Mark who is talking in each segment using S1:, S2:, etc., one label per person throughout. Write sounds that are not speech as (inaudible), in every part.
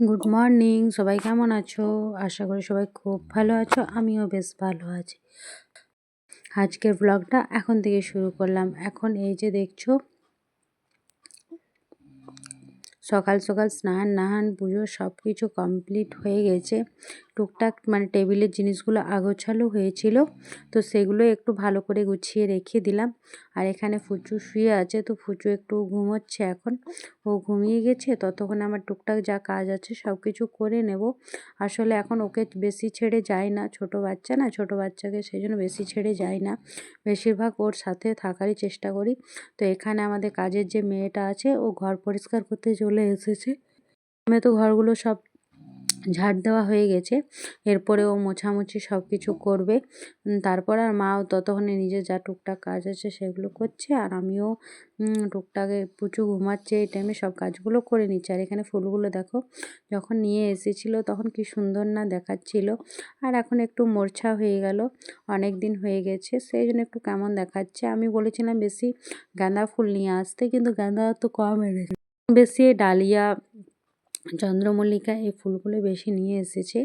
S1: Good morning সবাই কেমন আছো? আশা করি সবাই খুব ভালো আছো, আমিও বেশ ভালো আছি। আজকের ব্লগটা এখন থেকে শুরু করলাম। এখন এই যে দেখছ, সকাল সকাল স্নান, নাহান, পুজো সব কিছু কমপ্লিট হয়ে গেছে। টুকটাক মানে টেবিলের জিনিসগুলো আগোছালো হয়েছিল, তো সেগুলো একটু ভালো করে গুছিয়ে রেখে দিলাম। আর এখানে ফুচু শুয়ে আছে, তো ফুচু একটু ঘুমোচ্ছে এখন। ও ঘুমিয়ে গেছে, ততক্ষণে আমার টুকটাক যা কাজ আছে সব কিছু করে নেব। আসলে এখন ওকে বেশি ছেড়ে যায় না, ছোট বাচ্চা না, ছোট বাচ্চাকে সেই জন্য বেশি ছেড়ে যায় না। বেশিরভাগ ওর সাথে থাকারই চেষ্টা করি। তো এখানে আমাদের কাজের যে মেয়েটা আছে, ও ঘর পরিষ্কার করতে চলে এসেছে। আমি তো ঘরগুলো সব ঝাড় দেওয়া হয়ে গেছে। এরপরে ও মোছামুছি সব কিছু করবে তারপর আর মাও ততক্ষণে নিজের যা টুকটাক কাজ আছে সেগুলো করছে আর আমিও টুকটাকে পুচু ঘুমাচ্ছে এই টাইমে সব কাজগুলো করে নিচ্ছে। আর এখানে ফুলগুলো দেখো, যখন নিয়ে এসেছিল তখন কি সুন্দর না দেখাচ্ছিল। আর এখন একটু মোর্ছা হয়ে গেল, অনেক দিন হয়ে গেছে, সেই জন্য একটু কেমন দেখাচ্ছে। আমি বলেছিলাম, বেশি গাঁদা ফুল নিয়ে আসতে। কিন্তু গাঁদা তো কম এনেছে। বেশি ডালিয়া চন্দ্রমল্লিকা এই ফুলগুলো বেশি নিয়ে এসেছে।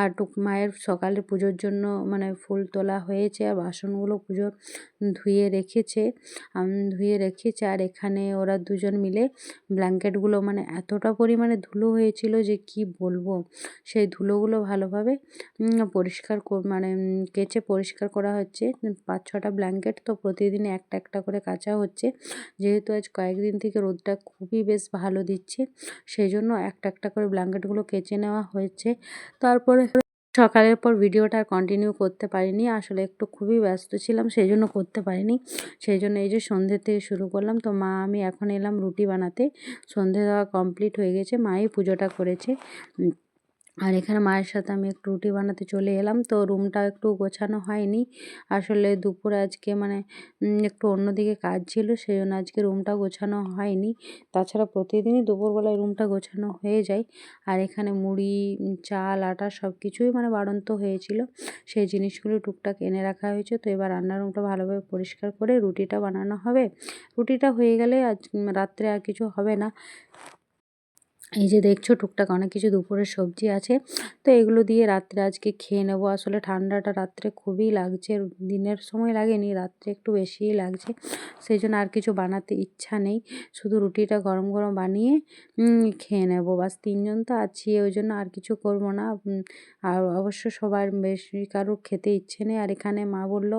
S1: আর টুক, মায়ের সকালে পুজোর জন্য মানে ফুল তোলা হয়েছে আর বাসনগুলো পুজোর ধুয়ে রেখেছে। ধুয়ে রেখেছে আর এখানে ওরা দুজন মিলে ব্ল্যাঙ্কেটগুলো মানে এতটা পরিমাণে ধুলো হয়েছিল যে কি বলব? সেই ধুলোগুলো ভালোভাবে পরিষ্কার মানে কেচে পরিষ্কার করা হচ্ছে। পাঁচ ছটা ব্ল্যাঙ্কেট তো প্রতিদিন একটা একটা করে কাচা হচ্ছে। যেহেতু আজ কয়েকদিন থেকে রোদটা খুবই বেশ ভালো দিচ্ছে, সেই জন্য একটা একটা করে ব্ল্যাঙ্কেটগুলো কেচে নেওয়া হয়েছে। তারপরে সকালের পর ভিডিওটা কন্টিনিউ করতে পারিনি। আসলে একটু খুবই ব্যস্ত ছিলাম সেই জন্য করতে পারিনি। সেই জন্য এই যে সন্ধ্যে থেকে শুরু করলাম, তো মা, আমি এখন এলাম রুটি বানাতে। সন্ধে দেওয়া কমপ্লিট হয়ে গেছে, মাই পুজোটা করেছে। আর এখানে মায়ের সাথে আমি একটু রুটি বানাতে চলে এলাম। তো রুমটা একটু গোছানো হয়নি। আসলে দুপুরে আজকে মানে একটু অন্যদিকে কাজ ছিল সেই জন্য আজকে রুমটা গোছানো হয়নি। তাছাড়া প্রতিদিনই দুপুরবেলায় রুমটা গোছানো হয়ে যায়। আর এখানে মুড়ি, চাল, আটা সব কিছুই মানে বাড়ন্ত হয়েছিল। সেই জিনিসগুলো টুকটাক এনে রাখা হয়েছে। তো এবার রান্নার রুমটা ভালোভাবে পরিষ্কার করে রুটিটা বানানো হবে। রুটিটা হয়ে গেলে আজ, রাত্রে আর কিছু হবে না। এই যে দেখছ টুকটাক অনেক কিছু দুপুরের সবজি আছে। তো এগুলো দিয়ে রাত্রে আজকে খেয়ে নেব। আসলে ঠান্ডাটা রাত্রে খুবই লাগছে দিনের সময় লাগেনি, রাত্রে একটু বেশিই লাগছে। সেই জন্য আর কিছু বানাতে ইচ্ছা নেই। শুধু রুটিটা গরম গরম বানিয়ে খেয়ে নেব। বাস তিনজন তো আছি, ওই জন্য আর কিছু করব না। আর অবশ্য সবার বেশি কারোর খেতে ইচ্ছে নেই। আর এখানে মা বলল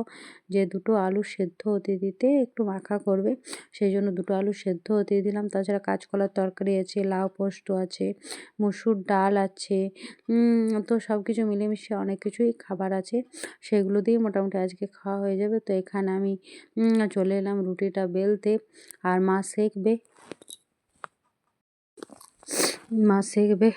S1: যে দুটো আলু সেদ্ধ হতে দিতে একটু মাখা করবে। সেই জন্য দুটো আলু সেদ্ধ হতে দিলাম। তাছাড়া কাঁচকলার তরকারি আছে, লাউ পোস্ত আছে, মসুর ডাল আছে তো সব কিছু মিলেমিশে অনেক কিছুই খাবার আছে। সেগুলো দিয়ে মোটামুটি আজকে খাওয়া হয়ে যাবে। তো এখানে আমি চলে এলাম রুটিটা বেলতে। আর মা সেঁকবে। মা সেঁকবে।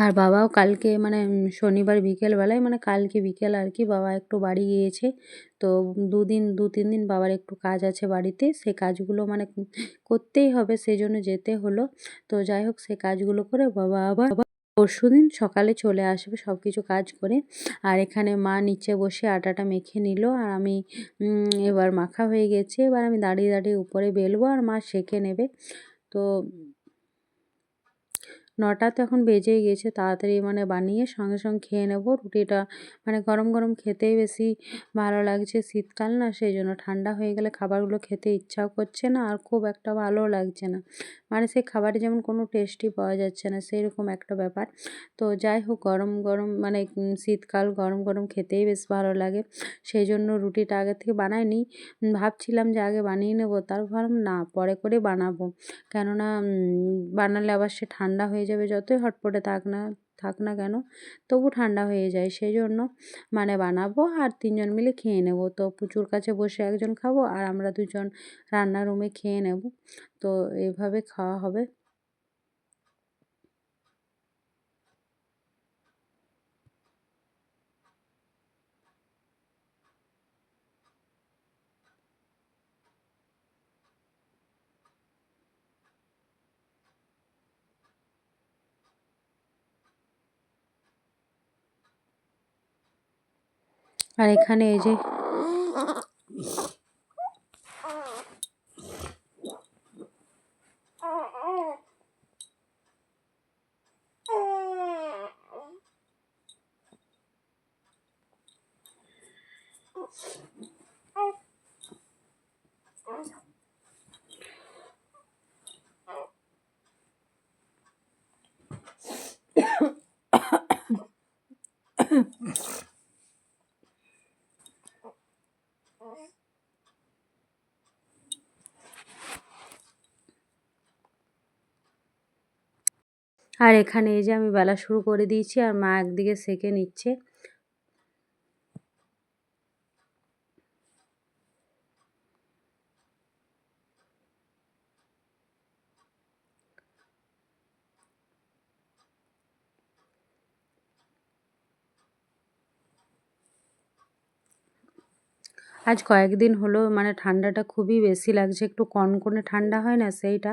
S1: আর বাবাও কালকে মানে শনিবার বিকেলবেলায় মানে কালকে বিকেল আর কি, বাবা একটু বাড়ি গিয়েছে। তো দুদিন, দু, তিন দিন বাবার একটু কাজ আছে বাড়িতে, সে কাজগুলো মানে করতেই হবে সেই জন্য যেতে হলো। তো যাই হোক, সে কাজগুলো করে বাবা আবার পরশু দিন সকালে চলে আসবে সব কিছু কাজ করে। আর এখানে মা নিচে বসে আটাটা মেখে নিল, আর আমি এবার মাখা হয়ে গেছে, এবার আমি দাঁড়িয়ে দাঁড়িয়ে উপরে বেলবো, আর মা সেঁকে নেবে। তো নটা তো এখন বেজেই গেছে, তাড়াতাড়ি মানে বানিয়ে সঙ্গে সঙ্গে খেয়ে নেব। রুটিটা মানে গরম গরম খেতেই বেশি ভালো লাগছে। শীতকাল না, সেই জন্য ঠান্ডা হয়ে গেলে খাবারগুলো খেতে ইচ্ছাও করছে না আর খুব একটা ভালোও লাগছে না। মানে সেই খাবারে যেমন কোনো টেস্টই পাওয়া যাচ্ছে না সেই রকম একটা ব্যাপার। তো যাই হোক, গরম গরম মানে শীতকাল গরম গরম খেতেই বেশ ভালো লাগে। সেই জন্য রুটিটা আগে থেকে বানাইনি। ভাবছিলাম যে আগে বানিয়ে নেব তার ভাবলাম না, পরে করে বানাবো। কেননা বানালে আবার সে ঠান্ডা হয়ে যাবে যতই হটপটে থাক না থাক না কেন, তবু ঠান্ডা হয়ে যায়। সেই জন্য মানে বানাবো আর তিনজন মিলে খেয়ে নেব। তো পুচুর কাছে বসে একজন খাব আর আমরা দুজন রান্নার রুমে খেয়ে নেব। তো এইভাবে খাওয়া হবে। আর এখানে এই যে (coughs) (coughs) আর এখানে এই যে আমি বেলা শুরু করে দিয়েছি আর মা একদিকে সেঁকে নিচ্ছে। আজ কয়েকদিন হলো মানে ঠান্ডাটা খুবই বেশি লাগছে, একটু কনকনে ঠান্ডা হয় না সেইটা।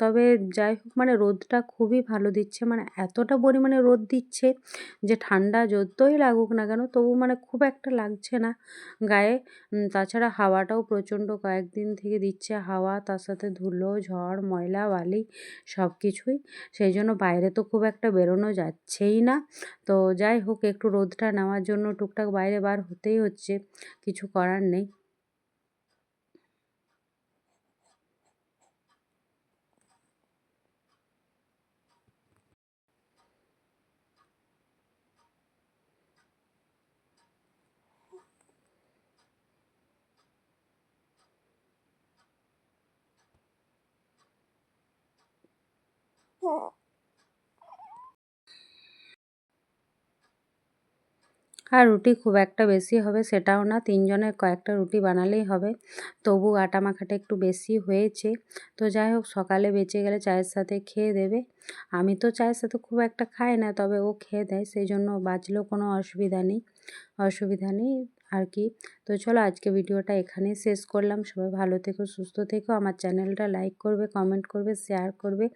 S1: তবে যাই হোক মানে রোদটা খুবই ভালো দিচ্ছে মানে এতটা পরিমাণে রোদ দিচ্ছে যে ঠান্ডা যতই লাগুক না কেন, তবু মানে খুব একটা লাগছে না। গায়ে তাছাড়া হাওয়াটাও প্রচণ্ড কয়েকদিন থেকে দিচ্ছে, হাওয়া, তার সাথে ধুলো, ঝড়, ময়লা, বালি সব কিছুই। সেই জন্য বাইরে তো খুব একটা বেরোনো যাচ্ছেই না। তো যাই হোক, একটু রোদটা নেওয়ার জন্য টুকটাক বাইরে বার হতেই হচ্ছে, কিছু করার নেই আর রুটি খুব একটা বেশি হবে সেটাও না তিনজনের কয়েকটা রুটি বানালেই হবে। তবু আটা মাখাটা একটু বেশি হয়েছে। তো যাই হোক, সকালে বেঁচে গেলে চায়ের সাথে খেয়ে দেবে। আমি তো চায়ের সাথে খুব একটা খাই না, তবে ও খেয়ে দেয়, সেই জন্য বাঁচলেও কোনো অসুবিধা নেই। অসুবিধা নেই। আর কি। তো চলো আজকে ভিডিওটা এখানেই শেষ করলাম। সবাই ভালো থেকো, সুস্থ থেকো। আমার চ্যানেলটা লাইক করবে, কমেন্ট করবে, শেয়ার করবে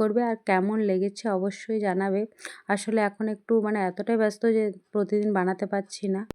S1: করবে আর কেমন লেগেছে অবশ্যই জানাবে। আসলে এখন একটু মানে এতটাই ব্যস্ত যে প্রতিদিন বানাতে পারছি না।